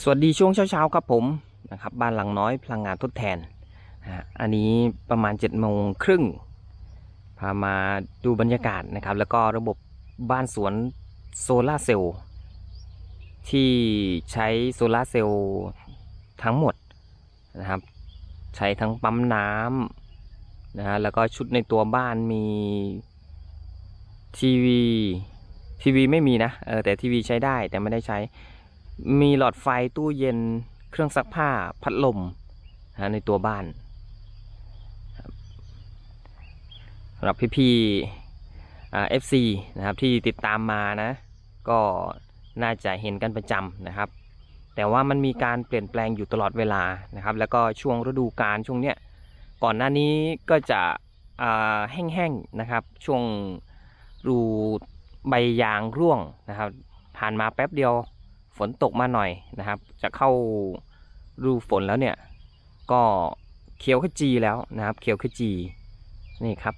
สวัสดีช่วงเช้าๆครับผมนะครับบ้านหลังน้อยพลังงานทดแทนนะอันนี้ประมาณ7จ็ดโมงครึ่งพามาดูบรรยากาศนะครับ แล้วก็ระบบบ้านสวนโซลาร์เซลล์ที่ใช้โซลาร์เซลล์ทั้งหมดนะครับ ใช้ทั้งปั๊มน้ำนะฮะแล้วก็ชุดในตัวบ้านมีทีวีทีวีไม่มีนะเออแต่ทีวีใช้ได้แต่ไม่ได้ใช้ มีหลอดไฟตู้เย็นเครื่องซักผ้าพัดลมนะในตัวบ้านสำหรับพี่ๆอ่า FC นะครับที่ติดตามมานะ ก็น่าจะเห็นกันประจำนะครับ แต่ว่ามันมีการเปลี่ยนแปลงอยู่ตลอดเวลานะครับ แล้วก็ช่วงฤดูกาลช่วงเนี้ยก่อนหน้านี้ก็จะแห้งๆนะครับ ช่วงรูใบยางร่วงนะครับ ผ่านมาแป๊บเดียว ฝนตกมาหน่อยนะครับ จะเข้ารูฝนแล้วเนี่ย ก็เขียวขจีแล้วนะครับ เขียวขจีนี่ครับ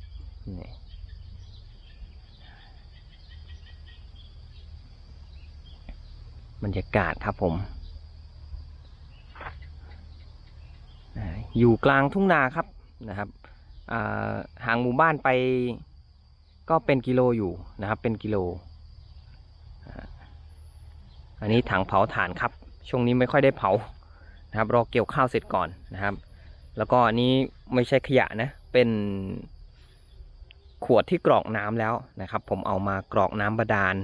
บรรยากาศครับผม อยู่กลางทุ่งนาครับนะครับห่างหมู่บ้านไปก็เป็นกิโลอยู่นะครับ เป็นกิโล อันนี้ถังเผาถ่านครับ ช่วงนี้ไม่ค่อยได้เผานะครับ รอเกี่ยวข้าวเสร็จก่อนนะครับ แล้วก็อันนี้ไม่ใช่ขยะนะ เป็นขวดที่กรอกน้ำแล้วนะครับ ผมเอามากรอกน้ำบาดาล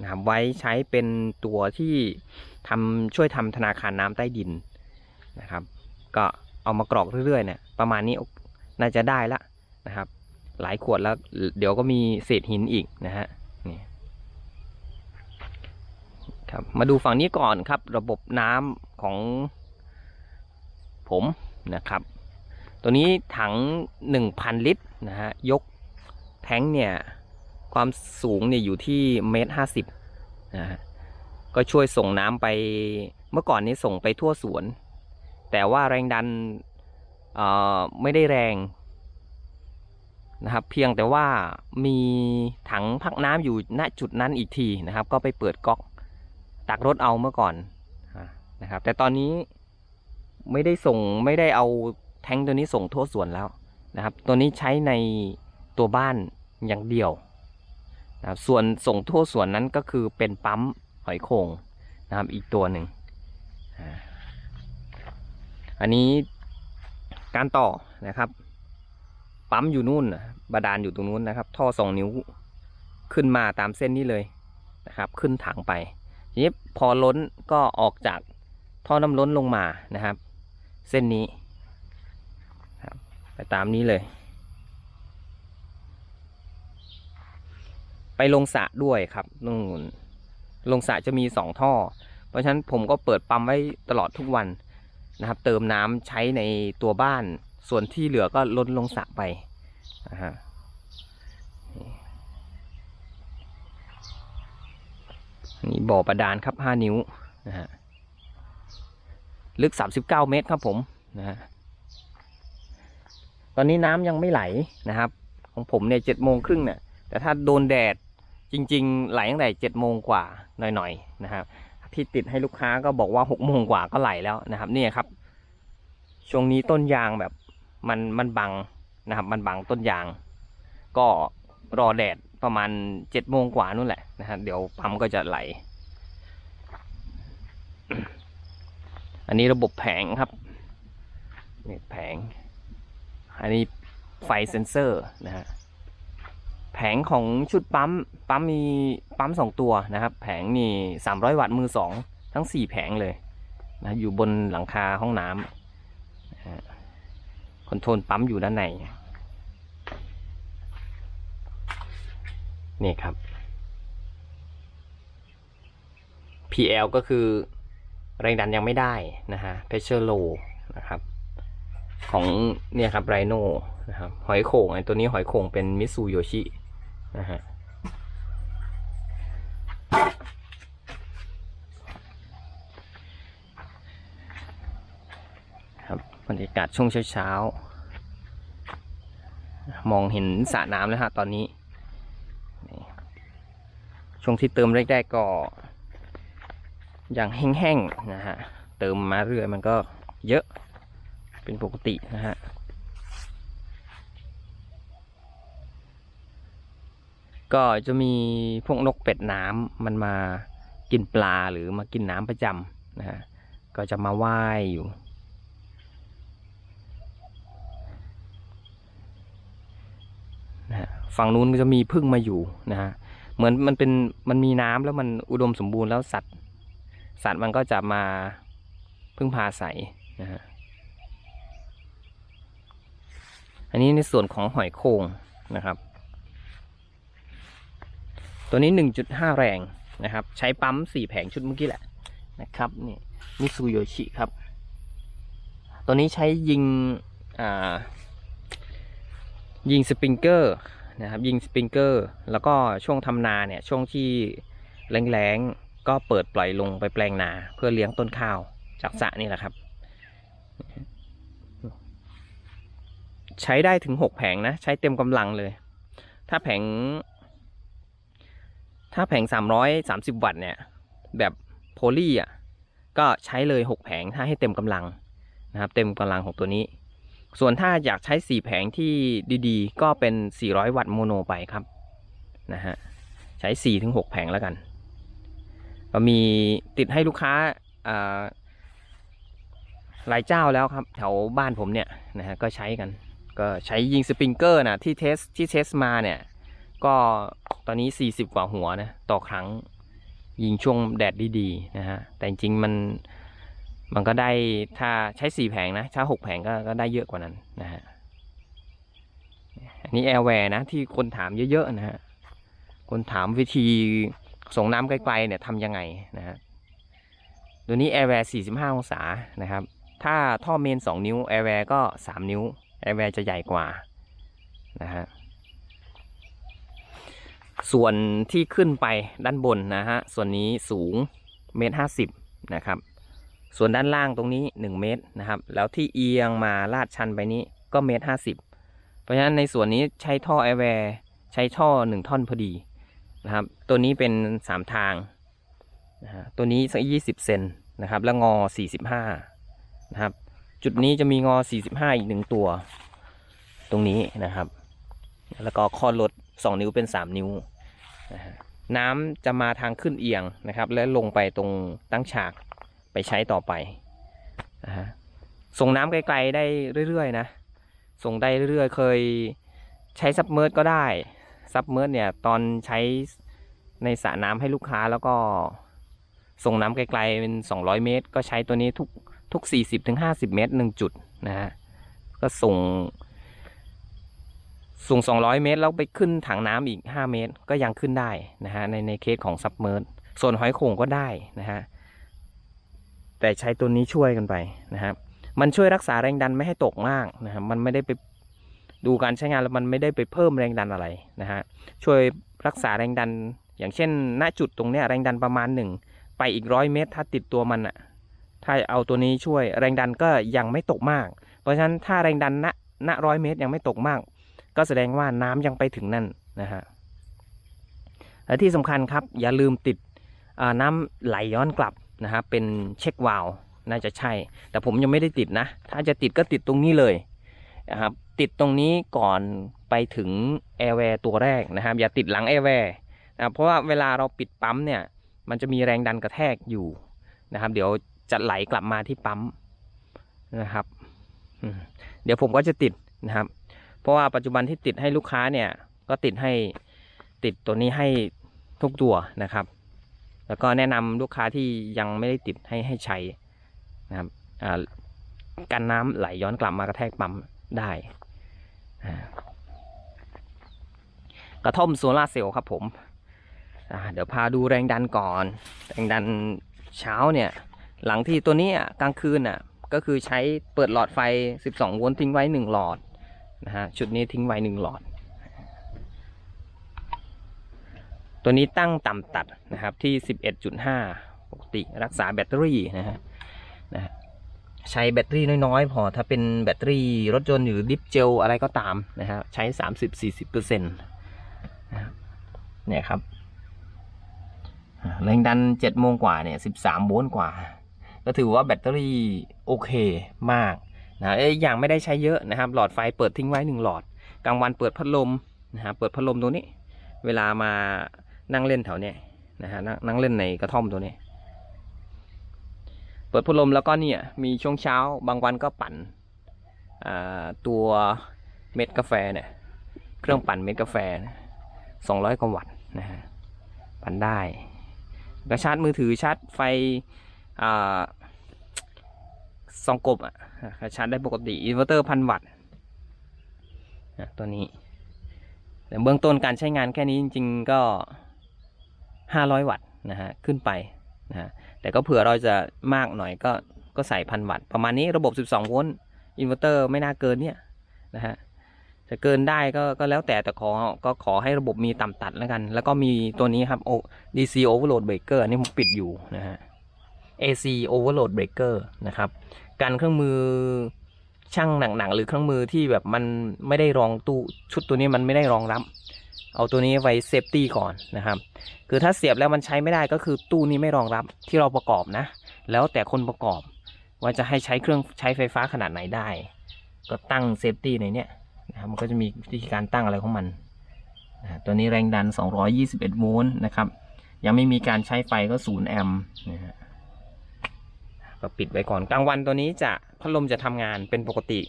นะครับ ไว้ใช้เป็นตัวที่ทำช่วยทำธนาคารน้ำใต้ดินนะครับ ก็เอามากรอกเรื่อยๆเนี่ยประมาณนี้น่าจะได้ละนะครับ หลายขวดแล้ว เดี๋ยวก็มีเศษหินอีกนะฮะนี่ ครับมาดูฝั่งนี้ก่อนครับ ระบบน้ำของผมนะครับ ตัวนี้ถัง 1,000 ลิตรนะฮะยกแท้งเนี่ยความสูงเนี่ยอยู่ที่เมตรห้าสิบนะฮะก็ช่วยส่งน้ำไปเมื่อก่อนนี้ส่งไปทั่วสวน แต่ว่าแรงดันเอ่อไม่ได้แรงนะครับเพียงแต่ว่ามีถังพักน้ำอยู่ณจุดนั้นอีกทีนะครับ ก็ไปเปิดก๊อก ตักรถเอาเมื่อก่อนนะครับ แต่ตอนนี้ไม่ได้ส่งไม่ได้เอาแท้งตัวนี้ส่งทั่วสวนแล้วนะครับ ตัวนี้ใช้ในตัวบ้านอย่างเดียวนะครับส่วนส่งทั่วสวนนั้นก็คือเป็นปั๊มหอยโข่งนะครับ อีกตัวหนึ่งอันนี้การต่อนะครับ ปั๊มอยู่นู่นนะบาดาลอยู่ตรงนู้นนะครับ ท่อสองนิ้วขึ้นมาตามเส้นนี้เลยนะครับ ขึ้นถังไป ทีนี้พอล้นก็ออกจากท่อน้ำล้นลงมานะครับ เส้นนี้ครับไปตามนี้เลย ไปลงสระด้วยครับนู่นลงสระจะมีสองท่อ เพราะฉะนั้นผมก็เปิดปั๊มไว้ตลอดทุกวันนะครับ เติมน้ำใช้ในตัวบ้าน ส่วนที่เหลือก็ล้นลงสระไปนะฮะ นี่บ่อประดานครับ5นิ้วนะฮะลึก39เมตรครับผมนะฮะตอนนี้น้ำยังไม่ไหลนะครับ ของผมเนี่ยเจ็ดโมงครึ่งเนี่ยแต่ถ้าโดนแดดจริง ๆ ไหลตั้งแต่เจ็ดโมงกว่าหน่อยๆนะครับที่ติดให้ลูกค้าก็บอกว่าหกโมงกว่าก็ไหลแล้วนะครับนี่ครับ ช่วงนี้ต้นยางแบบมันมันบังนะครับ มันบังต้นยาง ก็รอแดด ประมาณเจ็ดโมงกว่านู่นแหละนะฮะเดี๋ยวปั๊มก็จะไหล อันนี้ระบบแผงครับนี่แผง อันนี้ไฟเซนเซอร์นะฮะแผงของชุดปั๊ม ปั๊มมีปั๊มสองตัวนะครับ แผงนี่สามร้อยวัตต์มือสองทั้งสี่แผงเลยนะอยู่บนหลังคาห้องน้ำคอนโทรลปั๊มอยู่ด้านใน นี่ครับ PL ก็คือแรงดันยังไม่ได้นะฮะ pressure low นะครับ ของเนี่ยครับไรโนนะครับ หอยโข่งไอ้ตัวนี้หอยโข่งเป็นมิซูโยชินะฮะครับบรรยากาศช่วงเช้าๆ มองเห็นสระน้ำแล้วฮะตอนนี้ ช่วงที่เติมแรกๆก็อย่างแห้งๆนะฮะ เติมมาเรื่อยมันก็เยอะเป็นปกตินะฮะ ก็จะมีพวกนกเป็ดน้ำมันมากินปลาหรือมากินน้ำประจำนะฮะ ก็จะมาว่ายอยู่ นะฮะฝั่งนู้นก็จะมีพึ่งมาอยู่นะฮะ เหมือนมันเป็นมันมีน้ำแล้วมันอุดมสมบูรณ์แล้วสัตว์ สัตว์มันก็จะมาพึ่งพาใสนะฮะอันนี้ในส่วนของหอยโข่งนะครับ ตัวนี้ 1.5 แรงนะครับ ใช้ปั๊ม 4 แผงชุดเมื่อกี้แหละนะครับนี่มิซูโยชิครับ ตัวนี้ใช้ยิง อ่า ยิงสปริงเกอร์ นะครับยิงสปริงเกอร์ แล้วก็ช่วงทำนาเนี่ยช่วงที่แรงๆก็เปิดปล่อยลงไปแปลงนา เพื่อเลี้ยงต้นข้าวจากสระนี่แหละครับ ใช้ได้ถึงหกแผงนะ ใช้เต็มกำลังเลย ถ้าแผง ถ้าแผงสามร้อยสามสิบวัตต์เนี่ย แบบโพลีอะก็ใช้เลยหกแผงถ้าให้เต็มกำลังนะครับ เต็มกำลังของตัวนี้ ส่วนถ้าอยากใช้สี่แผงที่ดีๆ ก็เป็น 400 วัตต์โมโนไปครับนะฮะใช้4ถึง6แผงแล้วกัน ก็มีติดให้ลูกค้าอ่าหลายเจ้าแล้วครับแถวบ้านผมเนี่ยนะฮะก็ใช้กัน ก็ใช้ยิงสปริงเกอร์นะที่เทสที่เทสมาเนี่ย ก็ตอนนี้ 40 กว่าหัวนะต่อครั้งยิงช่วงแดดดีๆนะฮะแต่จริงๆมัน มันก็ได้ถ้าใช้4แผงนะถ้า6แผงก็ก็ได้เยอะกว่านั้นนะฮะอันนี้แอร์แวร์นะที่คนถามเยอะๆนะฮะคนถามวิธีส่งน้ำไกลๆเนี่ยทำยังไงนะฮะตัวนี้แอร์แวร์45 องศานะครับ ถ้าท่อเมน 2 นิ้วแอร์แวร์ก็ 3 นิ้วแอร์แวร์จะใหญ่กว่านะฮะส่วนที่ขึ้นไปด้านบนนะฮะ ส่วนนี้สูงเมตรห้าสิบนะครับ ส่วนด้านล่างตรงนี้ 1 เมตรนะครับ แล้วที่เอียงมาลาดชันไปนี้ก็เมตรห้าสิบเพราะฉะนั้นในส่วนนี้ใช้ท่อแอร์แวร์ใช้ท่อ 1 ท่อนพอดีนะครับ ตัวนี้เป็น 3 ทางนะฮะตัวนี้สักยี่สิบเซนนะครับ แล้วงอ45นะครับ จุดนี้จะมีงอ45อีกหนึ่งตัว ตรงนี้นะครับ แล้วก็ข้อลด2นิ้วเป็น3นิ้วนะฮะน้ำจะมาทางขึ้นเอียงนะครับ และลงไปตรงตั้งฉาก ไปใช้ต่อไปนะฮะส่งน้ำไกลๆได้เรื่อยๆนะส่งได้เรื่อยๆ เคยใช้ซับเมอร์ก็ได้ซับเมอร์เนี่ยตอนใช้ในสระน้ำให้ลูกค้าแล้วก็ส่งน้ำไกลๆเป็น 200 เมตร ก็ใช้ตัวนี้ทุกทุก 40-50 เมตร 1 จุดนะฮะก็ส่งสูง 200 เมตร แล้วไปขึ้นถังน้ำอีก 5 เมตร ก็ยังขึ้นได้นะฮะในในเคสของซับเมอร์ส่วนหอยโข่งก็ได้นะฮะ แต่ใช้ตัวนี้ช่วยกันไปนะครับ มันช่วยรักษาแรงดันไม่ให้ตกมากนะครับมันไม่ได้ไปดูการใช้งานแล้วมันไม่ได้ไปเพิ่มแรงดันอะไรนะฮะช่วยรักษาแรงดัน อย่างเช่น ณจุดตรงเนี้ยแรงดันประมาณหนึ่งไปอีกร้อยเมตร ถ้าติดตัวมันอะถ้าเอาตัวนี้ช่วยแรงดันก็ยังไม่ตกมาก เพราะฉะนั้นถ้าแรงดันณณร้อยเมตรยังไม่ตกมาก ก็แสดงว่าน้ำยังไปถึงนั่นนะฮะและที่สำคัญครับอย่าลืมติดน้ำไหลย้อนกลับ นะครับเป็นเช็ควาล์วน่าจะใช่ แต่ผมยังไม่ได้ติดนะ ถ้าจะติดก็ติดตรงนี้เลยนะครับติดตรงนี้ก่อนไปถึงแอร์แวร์ตัวแรกนะครับ อย่าติดหลังแอร์แวร์นะเพราะว่าเวลาเราปิดปั๊มเนี่ย มันจะมีแรงดันกระแทกอยู่นะครับ เดี๋ยวจะไหลกลับมาที่ปั๊มนะครับเดี๋ยวผมก็จะติดนะครับ เพราะว่าปัจจุบันที่ติดให้ลูกค้าเนี่ย ก็ติดให้ติดตัวนี้ให้ทุกตัวนะครับ แล้วก็แนะนำลูกค้าที่ยังไม่ได้ติดให้ให้ใช้นะครับกันน้ำไหลย้อนกลับมากระแทกปั๊มได้ กระท่อมโซลาร์เซลล์ครับผมเดี๋ยวพาดูแรงดันก่อน แรงดันเช้าเนี่ย หลังที่ตัวนี้กลางคืนอะก็คือใช้เปิดหลอดไฟ 12 โวลต์ทิ้งไว้ 1 หลอดนะฮะชุดนี้ทิ้งไว้หนึ่งหลอด ตัวนี้ตั้งต่ำตัดนะครับที่ 11.5 ปกติรักษาแบตเตอรี่นะฮะนะฮะใช้แบตเตอรี่น้อยๆ พอถ้าเป็นแบตเตอรี่รถยนต์หรือดิฟเจลอะไรก็ตามนะฮะใช้ 30-40%นะครับเนี่ยครับแรงดันเจ็ดโมงกว่าเนี่ยสิบสามโวลต์กว่า ก็ถือว่าแบตเตอรี่โอเคมากนะเอ้ยอย่างไม่ได้ใช้เยอะนะครับ หลอดไฟเปิดทิ้งไว้หนึ่งหลอด กลางวันเปิดพัดลมนะฮะเปิดพัดลมตัวนี้ เวลามา นั่งเล่นแถวเนี้ยนะฮะนั่งนั่งเล่นในกระท่อมตัวนี้ เปิดพัดลมแล้วก็เนี่ยมีช่วงเช้าบางวันก็ปั่นตัวเม็ดกาแฟเนี่ยเครื่องปั่นเม็ดกาแฟสองร้อยกว่าวัตต์นะฮะปั่นได้ก็ชาร์จมือถือชาร์จไฟอ่าซองกบอะก็ชาร์จได้ปกติอินเวอร์เตอร์พันวัตต์นะตัวนี้แต่เบื้องต้นการใช้งานแค่นี้จริง ๆ ก็ 500 วัตต์นะฮะขึ้นไปนะฮะแต่ก็เผื่อเราจะมากหน่อยก็ก็ใส่พันวัตต์ประมาณนี้ระบบ 12 โวลต์อินเวอร์เตอร์ไม่น่าเกินเนี่ยนะฮะจะเกินได้ก็ก็แล้วแต่แต่ขอก็ขอให้ระบบมีต่ำตัดแล้วกัน แล้วก็มีตัวนี้ครับ O DC Overload Breaker อันนี้ผมปิดอยู่นะฮะ AC Overload Breaker นะครับกันเครื่องมือช่างหนักๆหรือเครื่องมือที่แบบมันไม่ได้รองตู้ชุดตัวนี้มันไม่ได้รองรับ เอาตัวนี้ไว้เซฟตี้ก่อนนะครับ คือถ้าเสียบแล้วมันใช้ไม่ได้ก็คือตู้นี้ไม่รองรับที่เราประกอบนะ แล้วแต่คนประกอบว่าจะให้ใช้เครื่องใช้ไฟฟ้าขนาดไหนได้ ก็ตั้งเซฟตี้ในเนี้ยนะครับมันก็จะมีวิธีการตั้งอะไรของมันนะตัวนี้แรงดัน 221 โวลต์นะครับ ยังไม่มีการใช้ไฟก็ 0 แอมป์นะฮะก็ปิดไว้ก่อนกลางวันตัวนี้จะพัดลมจะทำงานเป็นปกติ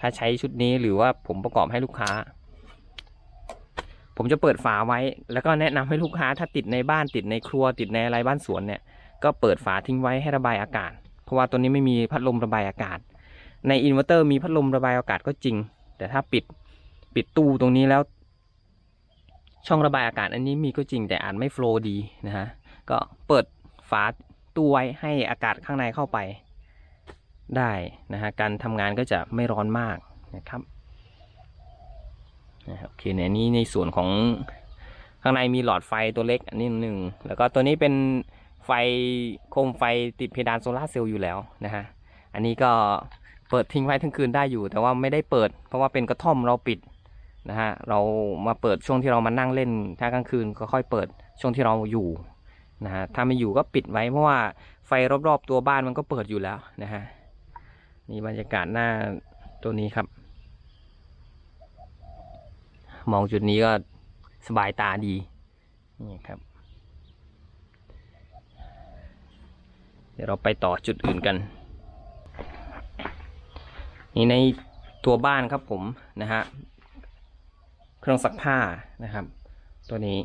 ถ้าใช้ชุดนี้หรือว่าผมประกอบให้ลูกค้า ผมจะเปิดฝาไว้ แล้วก็แนะนำให้ลูกค้าถ้าติดในบ้านติดในครัวติดในอะไรบ้านสวนเนี่ย ก็เปิดฝาทิ้งไว้ให้ระบายอากาศ เพราะว่าตัวนี้ไม่มีพัดลมระบายอากาศ ในอินเวอร์เตอร์มีพัดลมระบายอากาศก็จริง แต่ถ้าปิดปิดตู้ตรงนี้แล้ว ช่องระบายอากาศอันนี้มีก็จริงแต่อาจไม่โฟล์ดีนะฮะก็เปิดฝาตู้ไว้ให้อากาศข้างในเข้าไปได้นะฮะการทำงานก็จะไม่ร้อนมากนะครับ นะครับโอเคเนี่ยนี่ในส่วนของข้างในมีหลอดไฟตัวเล็กอันนี้หนึ่งแล้วก็ตัวนี้เป็นไฟโคมไฟติดเพดานโซลาเซลล์อยู่แล้วนะฮะอันนี้ก็เปิดทิ้งไว้ทั้งคืนได้อยู่ แต่ว่าไม่ได้เปิด เพราะว่าเป็นกระท่อมเราปิดนะฮะเรามาเปิดช่วงที่เรามานั่งเล่น ถ้ากลางคืนก็ค่อยเปิดช่วงที่เราอยู่นะฮะถ้าไม่อยู่ก็ปิดไว้เพราะว่าไฟรอบๆตัวบ้านมันก็เปิดอยู่แล้วนะฮะนี่บรรยากาศหน้าตัวนี้ครับ มองจุดนี้ก็สบายตาดีนี่ครับ เดี๋ยวเราไปต่อจุดอื่นกัน นี่ในตัวบ้านครับผมนะฮะเครื่องซักผ้านะครับ ตัวนี้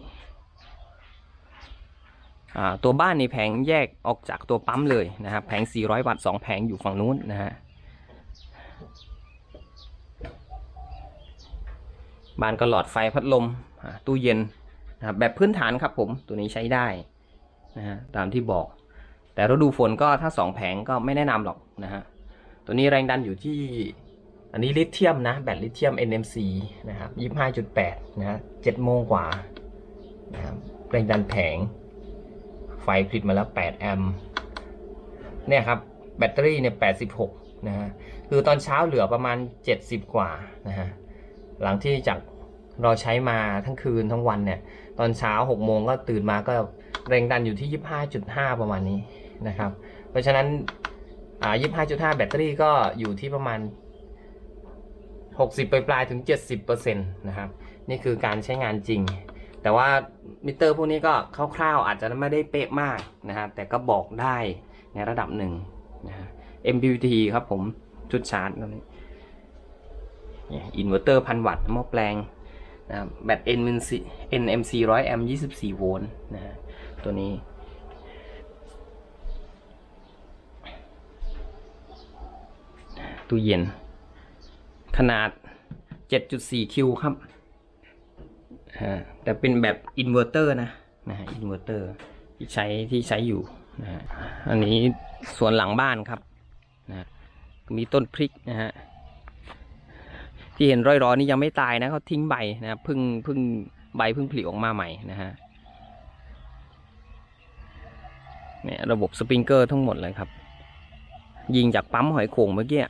ตัวบ้านในแผงแยกออกจากตัวปั๊มเลยนะครับแผง 400 วัตต์2แผงอยู่ฝั่งนู้นนะฮะ บ้านก็หลอดไฟพัดลมตู้เย็นนะบแบบพื้นฐานครับผมตัวนี้ใช้ได้นะฮะตามที่บอก แต่ฤดูฝนก็ถ้า 2 แผงก็ไม่แนะนำหรอกนะฮะตัวนี้แรงดันอยู่ที่ อันนี้ลิเธียมนะ แบตลิเธียม NMC นะครับ25.8นะฮะ7โมงกว่านะครับแรงดันแผง ไฟผลิตมาแล้ว8แอมป์เนี่ยครับแบตเตอรี่เนี่ย86นะฮะคือตอนเช้าเหลือประมาณ 70 กว่านะฮะ หลังที่จากเราใช้มาทั้งคืนทั้งวันเนี่ย ตอนเช้า6โมงก็ตื่นมาก็แรงดันอยู่ที่ 25.5 ประมาณนี้นะครับ เพราะฉะนั้นอ่า25.5 แบตเตอรี่ก็อยู่ที่ประมาณ 60 ปลายๆถึง 70%นะครับ นี่คือการใช้งานจริง แต่ว่ามิเตอร์พวกนี้ก็คร่าวๆอาจจะไม่ได้เป๊ะมากนะฮะแต่ก็บอกได้ในระดับหนึ่งนะ MPPT ครับผมชุดชาร์จตัวนี้ อินเวอร์เตอร์พันวัตต์หม้อแปลงนะแบต NMC NMC 100แอมป์24 โวลต์นะฮะตัวนี้ ตู้เย็น ขนาด 7.4 คิวครับ แต่เป็นแบบอินเวอร์เตอร์นะนะฮะอินเวอร์เตอร์ที่ใช้ที่ใช้อยู่นะอันนี้ส่วนหลังบ้านครับนะมีต้นพริกนะฮะ ที่เห็นร้อยๆนี่ยังไม่ตายนะเขาทิ้งใบนะพิ่งพิ่งใบพิ่งผลิออกมาใหม่นะฮะเนี่ยระบบสปริงเกอร์ทั้งหมดเลยครับ ยิงจากปั๊มหอยโข่งเมื่อกี้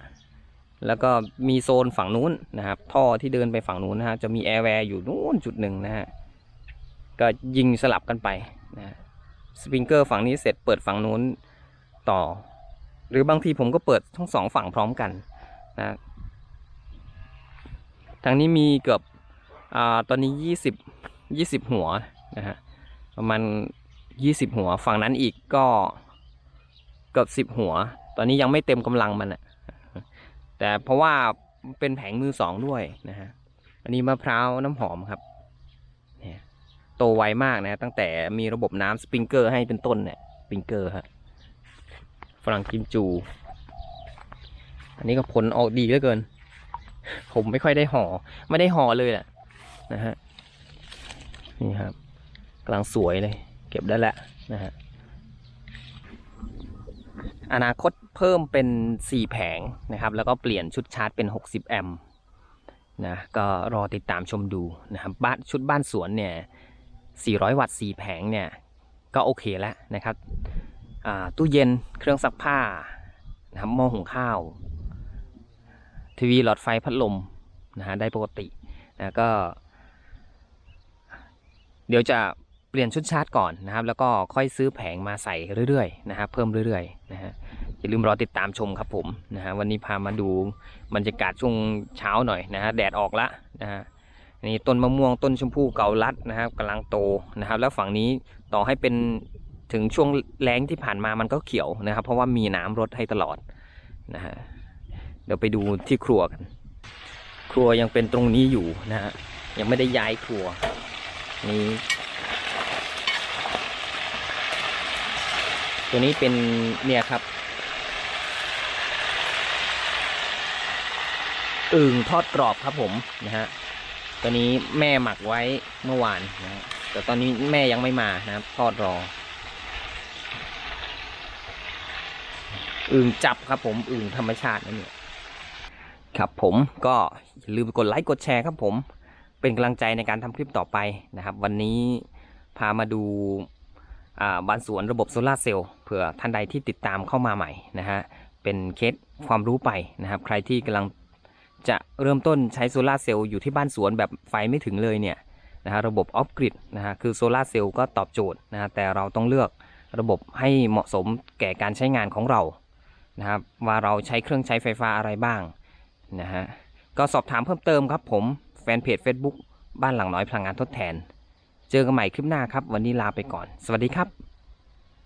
แล้วก็มีโซนฝั่งนู้นนะครับ ท่อที่เดินไปฝั่งนู้นนะฮะจะมีแอร์แวร์อยู่นู้นจุดหนึ่งนะฮะก็ยิงสลับกันไปนะสปริงเกอร์ฝั่งนี้เสร็จเปิดฝั่งนู้นต่อ หรือบางทีผมก็เปิดทั้งสองฝั่งพร้อมกันนะางนี้มีเกือบอตอนนี้ยี่สิบยี่สิบหัวนะฮะประมาณยี่สิบหัว ฝั่งนั้นอีกก็เกือบสิบหัว ตอนนี้ยังไม่เต็มกำลังมันอะแต่เพราะว่าเป็นแผงมือสองด้วยนะฮะอันนี้มะพร้าวน้ำหอมครับเนี่ยโตไวมากนะ ตั้งแต่มีระบบน้ำสปริงเกอร์ให้เป็นต้นเนี่ยสปริงเกอร์ฮะฝรั่งกิมจู อันนี้ก็ผลออกดีเหลือเกิน ผมไม่ค่อยได้ห่อ ไม่ได้ห่อเลยแหละนะฮะนี่ครับกำลังสวยเลย เก็บได้แล้วนะฮะอนาคตเพิ่มเป็น 4 แผงนะครับ แล้วก็เปลี่ยนชุดชาร์จเป็น 60 แอมป์นะก็รอติดตามชมดูนะครับบ้านชุดบ้านสวนเนี่ย 400 วัตต์ 4 แผงเนี่ย ก็โอเคแล้วนะครับตู้เย็นเครื่องซักผ้านะครับหม้อหุงข้าว ทีวีหลอดไฟพัดลมนะฮะได้ปกตินะก็ เดี๋ยวจะเปลี่ยนชุดชาร์จก่อนนะครับ แล้วก็ค่อยซื้อแผงมาใส่เรื่อยๆนะครับเพิ่มเรื่อยๆนะฮะอย่าลืมรอติดตามชมครับผมนะฮะวันนี้พามาดูบรรยากาศช่วงเช้าหน่อยนะฮะแดดออกละนะฮะนี่ต้นมะม่วงต้นชมพู่เกาลัดนะครับกำลังโตนะครับ แล้วฝั่งนี้ต่อให้เป็นถึงช่วงแล้งที่ผ่านมามันก็เขียวนะครับ เพราะว่ามีน้ำรดให้ตลอดนะฮะ เดี๋ยวไปดูที่ครัวกัน ครัวยังเป็นตรงนี้อยู่นะฮะยังไม่ได้ย้ายครัวนี่ตัวนี้เป็นเนี่ยครับอึ่งทอดกรอบครับผมนะฮะตัวนี้แม่หมักไว้เมื่อวานนะฮะแต่ตอนนี้แม่ยังไม่มานะครับทอดรออึ่งจับครับผมอึ่งธรรมชาตินั่นเนี่ย ครับผมก็อย่าลืมกดไลค์กดแชร์ครับผมเป็นกำลังใจในการทำคลิปต่อไปนะครับ วันนี้พามาดูบ้านสวนระบบโซลาเซลล์เผื่อท่านใดที่ติดตามเข้ามาใหม่นะฮะเป็นเคสความรู้ไปนะครับ ใครที่กำลังจะเริ่มต้นใช้โซลาเซลล์อยู่ที่บ้านสวนแบบไฟไม่ถึงเลยเนี่ยนะฮะระบบออฟกริดนะฮะคือโซลาเซลล์ก็ตอบโจทย์นะฮะแต่เราต้องเลือกระบบให้เหมาะสมแก่การใช้งานของเรานะครับว่าเราใช้เครื่องใช้ไฟฟ้าอะไรบ้าง นะฮะก็สอบถามเพิ่มเติมครับผมแฟนเพจ Facebook บ้านหลังน้อยพลังงานทดแทน เจอกันใหม่คลิปหน้าครับ วันนี้ลาไปก่อน สวัสดีครับ